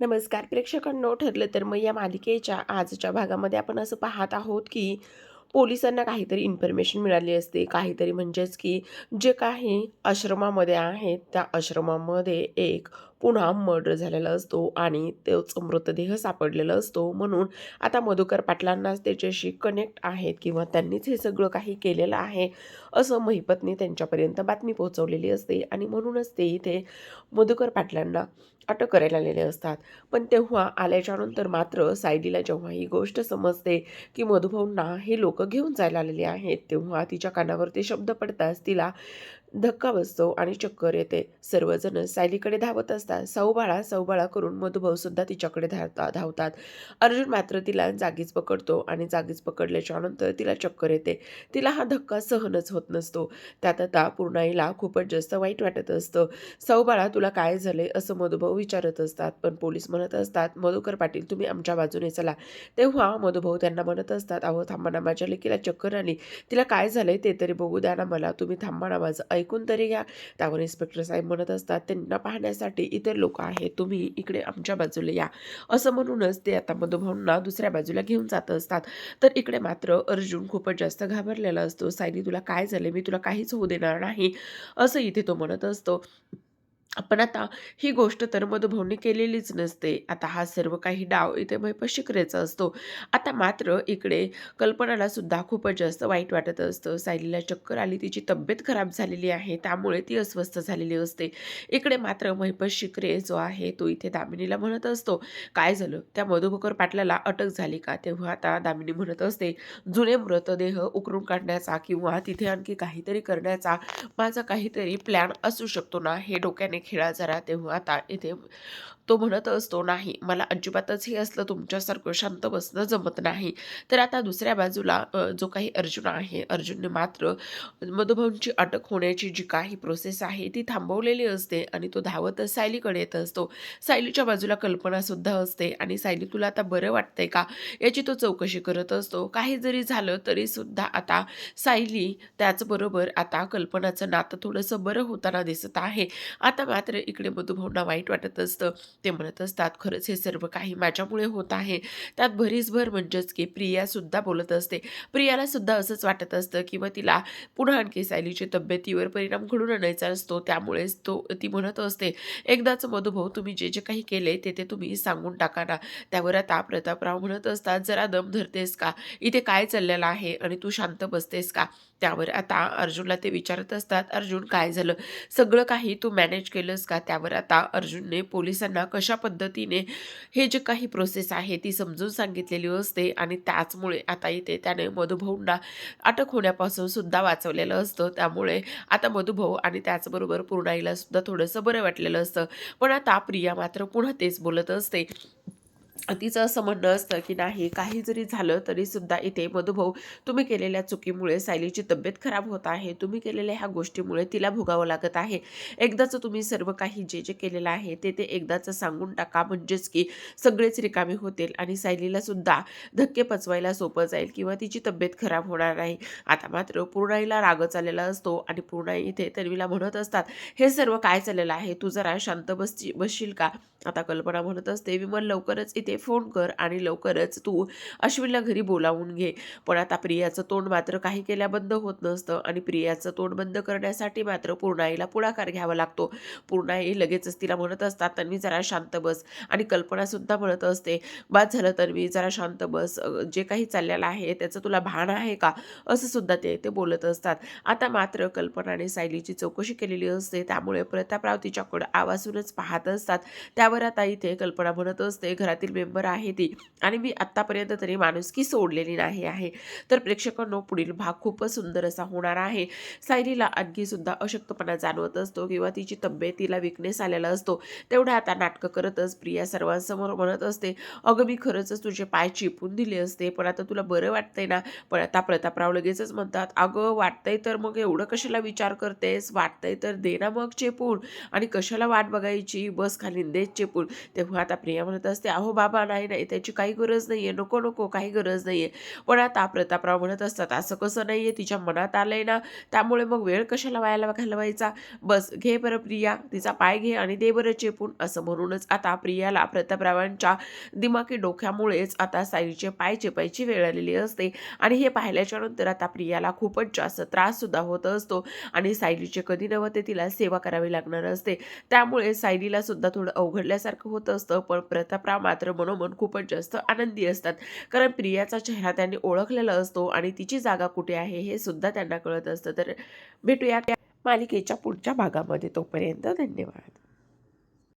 नमस्कार प्रेक्षकांनो ठरलं तर मग या मालिकेच्या आजच्या भागामध्ये आपण असं पाहत आहोत की पोलिसांना काहीतरी इन्फॉर्मेशन मिळाली असते. काहीतरी म्हणजेच की जे काही आश्रमामध्ये आहेत त्या आश्रमामध्ये एक पुन्हा मर्डर झालेला असतो आणि तोच मृतदेह सापडलेला असतो. म्हणून आता मधुकर पाटलांनाच त्याच्याशी कनेक्ट आहेत किंवा त्यांनीच हे सगळं काही केलेलं आहे असं महिपतने त्यांच्यापर्यंत बातमी पोहोचवलेली असते. आणि म्हणूनच ते इथे मधुकर पाटलांना अटक करायला आलेले असतात. पण तेव्हा आल्याच्यानंतर मात्र सायलीला जेव्हा ही गोष्ट समजते की मधुभाऊंना हे लोक घेऊन जायला आलेले आहेत तेव्हा तिच्या कानावर ते शब्द पडताच तिला धक्का बसतो आणि चक्कर येते. सर्वजण सायलीकडे धावत असतात. सौबाळा सौबाळा करून मधुभाऊ सुद्धा तिच्याकडे धावता धावतात. अर्जुन मात्र तिला जागीच पकडतो आणि जागीच पकडल्याच्या नंतर तिला चक्कर येते. तिला हा धक्का सहनच होत नसतो. त्यात आता पूर्णाईला खूपच जास्त वाईट वाटत असतं. सौबाळा तुला काय झाले असं मधुभाऊ विचारत असतात. पण पोलीस म्हणत असतात मधुकर पाटील तुम्ही आमच्या बाजूने चला. तेव्हा मधुभाऊ त्यांना म्हणत असतात अहो थांबा ना माझ्या लेकीला चक्कर आली. तिला काय झालंय ते तरी बघू द्या ना मला. तुम्ही थांबा ना माझं ऐकून तरी घ्या. त्यावर इन्स्पेक्टर साहेब म्हणत असतात त्यांना पाहण्यासाठी इतर लोक आहेत तुम्ही इकडे आमच्या बाजूला या. असं म्हणूनच ते आता मधुभाऊंना दुसऱ्या बाजूला घेऊन जात असतात. तर इकडे मात्र अर्जुन खूपच जास्त घाबरलेला असतो. सायनी तुला काय झालं मी तुला काहीच होऊ देणार नाही. असं इथे तो म्हणत असतो. पण आता ही गोष्ट तर मधुभाऊनी केलेलीच नसते. आता हा सर्व काही डाव इथे महिपशी करायचा असतो. आता मात्र इकडे कल्पनाला सुद्धा खूपच जास्त वाईट वाटत असतं. सायलीला चक्कर आली तिची तब्येत खराब झालेली आहे त्यामुळे ती अस्वस्थ झालेली असते. इकडे मात्र महिपत शिकरे जो आहे तो इथे दामिनीला म्हणत असतो काय झालं? त्या मधुभकर पाटलाला अटक झाली का? तेव्हा आता दामिनी म्हणत असते जुने मृतदेह उकरून काढण्याचा किंवा तिथे आणखी काहीतरी करण्याचा माझा काहीतरी प्लॅन असू शकतो ना? हे डोक्याने खेळा जरा तेव्हा आता इथे तो म्हणत असतो नाही मला अजिबातच हे असलं तुमच्यासारखं शांत बसणं जमत नाही. तर आता दुसऱ्या बाजूला जो काही अर्जुन आहे अर्जुनने मात्र मधुभाऊंची अटक होण्याची जी काही प्रोसेस आहे ती थांबवलेली असते आणि तो धावत सायलीकडे येत असतो. सायलीच्या बाजूला कल्पनासुद्धा असते आणि सायली तुला आता बरं वाटतंय का? याची तो चौकशी करत असतो. काही जरी झालं तरीसुद्धा आता सायली त्याचबरोबर आता कल्पनाचं नातं थोडंसं बरं होताना दिसत आहे. आता मात्र इकडे मधुभाऊंना वाईट वाटत असतं. ते म्हणत असतात खरंच हे सर्व काही माझ्यामुळे होत आहे. त्यात भरीसभर म्हणजेच की प्रियासुद्धा बोलत असते. प्रियाला सुद्धा असंच वाटत असतं किंवा तिला पुन्हा आणखी सायलीच्या तब्येतीवर परिणाम घडून आणायचा असतो. त्यामुळेच तो ती म्हणत असते एकदाच मधुभाऊ तुम्ही जे जे काही केले ते ते तुम्ही सांगून टाका ना. त्यावर आता प्रतापराव म्हणत असतात जरा दम धरतेस का? इथे काय चाललेलं आहे? आणि तू शांत बसतेस का? त्यावर आता अर्जुनला ते विचारत असतात अर्जुन काय झालं? सगळं काही तू मॅनेज केलंस का? त्यावर आता अर्जुनने पोलिसांना कशा पद्धतीने हे जे काही प्रोसेस आहे ती समजून सांगितलेली असते आणि त्याचमुळे आता इथे त्याने मधुभाऊंना अटक होण्यापासून सुद्धा वाचवलेलं असतं. त्यामुळे आता मधुभाऊ आणि त्याचबरोबर पूर्णाईला सुद्धा थोडंसं बरं वाटलेलं असतं. पण आता प्रिया मात्र पुन्हा तेच बोलत असते. तिचं असं म्हणणं असतं की नाही काही जरी झालं तरी सुद्धा इथे मधुभाऊ तुम्ही केलेल्या चुकीमुळे सायलीची तब्येत खराब होत आहे तुम्ही केलेल्या ह्या गोष्टीमुळे तिला भोगावं लागत आहे. एकदाच तुम्ही सर्व काही जे जे केलेलं आहे ते ते एकदाच सांगून टाका म्हणजेच की सगळेच रिकामे होतील आणि सायलीला सुद्धा धक्के पचवायला सोपं जाईल किंवा तिची तब्येत खराब होणार नाही. आता मात्र पूर्णाईला रागच आलेला असतो आणि पूर्णाई इथे तन्वीला म्हणत असतात हे सर्व काय चाललेलं आहे? तू जरा शांत बसची बसशील का? आता कल्पना म्हणत असते विमल लवकरच इथे ते फोन कर आणि लवकरच तू अश्विनला घरी बोलावून घे. पण आता प्रियाचं तोंड मात्र काही केल्या बंद होत नसतं आणि प्रियाचं तोंड बंद करण्यासाठी मात्र पूर्णाईला पुढाकार घ्यावा लागतो. पूर्णाई लगेचच तिला म्हणत असतात तन्वी जरा शांत बस. आणि कल्पनासुद्धा म्हणत असते बाद झालं तन्वी जरा शांत बस. जे काही चाललेलं आहे त्याचं तुला भान आहे का? असं सुद्धा ते ते बोलत असतात. आता मात्र कल्पनाने सायलीची चौकशी केलेली असते त्यामुळे प्रतापराव तिच्याकडं आवाजूनच पाहत असतात. त्यावर आता इथे कल्पना म्हणत असते घरातील मेंबर आहे ती. आणि मी आत्तापर्यंत तरी माणुसकी सोडलेली नाही आहे. तर प्रेक्षकांनो पुढील भाग खूपच सुंदर असा होणार आहे. सायलीला आणखी सुद्धा अशक्तपणा जाणवत असतो किंवा तिची तब्येतीला विकनेस आलेला असतो. तेवढं आता नाटकं करतच प्रिया सर्वांसमोर म्हणत असते अगं मी खरंच तुझे पाय चिपून दिले असते पण आता तुला बरं वाटतंय ना? पण आता प्रतापराव लगेचच म्हणतात अगं वाटतंय तर मग एवढं कशाला विचार करतेस? वाटतंय तर दे ना मग चेपून. आणि कशाला वाट बघायची? बस खाली देत चेपून. तेव्हा आता प्रिया म्हणत असते अहो बाबा बाबा नाही नाही त्याची काही गरज नाही आहे नको नको काही गरज नाही आहे पण आता प्रतापराव म्हणत असतात असं कसं नाही आहे तिच्या मनात आलं आहे ना त्यामुळे मग वेळ कशाला वायाला घालवायचा? बस घे बरं प्रिया तिचा पाय घे आणि दे बरं चेपून असं म्हणूनच आता प्रियाला प्रतापरावांच्या दिमागी डोक्यामुळेच आता साईचे पाय चेपायची वेळ आलेली असते. आणि हे पाहिल्याच्या नंतर आता प्रियाला खूपच जास्त त्राससुद्धा होत असतो आणि सायलीचे कधी नव्हते तिला सेवा करावी लागणार असते. त्यामुळे सायलीला सुद्धा थोडं अवघडल्यासारखं होत असतं पण प्रतापराव मात्र मनोमन खूपच जास्त आनंदी असतात. कारण प्रियाचा चेहरा त्यांनी ओळखलेला असतो आणि तिची जागा कुठे आहे हे सुद्धा त्यांना कळत असतं. तर भेटूया त्या मालिकेच्या पुढच्या भागामध्ये. तोपर्यंत धन्यवाद.